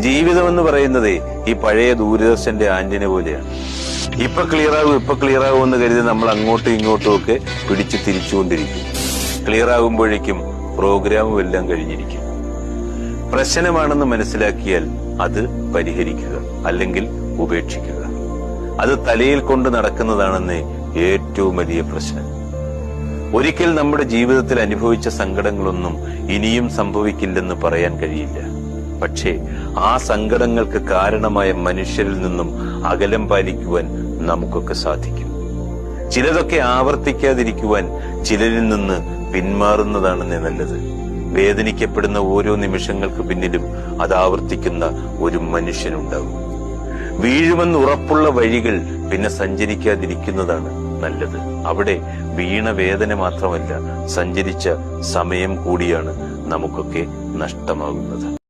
ജീവിതം എന്ന് പറയുന്നത് ഈ പഴയ ദൂരദർശന്റെ ആന്റിന പോലെയാണ്. ഇപ്പൊ ക്ലിയർ ആകും ഇപ്പൊ ക്ലിയർ ആകും എന്ന് കരുതി നമ്മൾ അങ്ങോട്ടും ഇങ്ങോട്ടും ഒക്കെ പിടിച്ച് തിരിച്ചുകൊണ്ടിരിക്കും. ക്ലിയർ ആകുമ്പോഴേക്കും പ്രോഗ്രാമും എല്ലാം കഴിഞ്ഞിരിക്കും. പ്രശ്നമാണെന്ന് മനസ്സിലാക്കിയാൽ അത് പരിഹരിക്കുക അല്ലെങ്കിൽ ഉപേക്ഷിക്കുക. അത് തലയിൽ കൊണ്ട് നടക്കുന്നതാണെന്ന് ഏറ്റവും വലിയ പ്രശ്നം. ഒരിക്കൽ നമ്മുടെ ജീവിതത്തിൽ അനുഭവിച്ച സങ്കടങ്ങളൊന്നും ഇനിയും സംഭവിക്കില്ലെന്ന് പറയാൻ കഴിയില്ല. പക്ഷേ ആ സങ്കടങ്ങൾക്ക് കാരണമായ മനുഷ്യരിൽ നിന്നും അകലം പാലിക്കുവാൻ നമുക്കൊക്കെ സാധിക്കും. ചിലതൊക്കെ ആവർത്തിക്കാതിരിക്കുവാൻ ചിലരിൽ നിന്ന് പിന്മാറുന്നതാണെന്നേ നല്ലത്. വേദനിക്കപ്പെടുന്ന ഓരോ നിമിഷങ്ങൾക്ക് പിന്നിലും അത് ആവർത്തിക്കുന്ന ഒരു മനുഷ്യനുണ്ടാകും വീഴുമെന്ന് ഉറപ്പുള്ള വഴികൾ പിന്നെ സഞ്ചരിക്കാതിരിക്കുന്നതാണ് നല്ലത്. അവിടെ വീണ വേദന മാത്രമല്ല സഞ്ചരിച്ച സമയം കൂടിയാണ് നമുക്കൊക്കെ നഷ്ടമാകുന്നത്.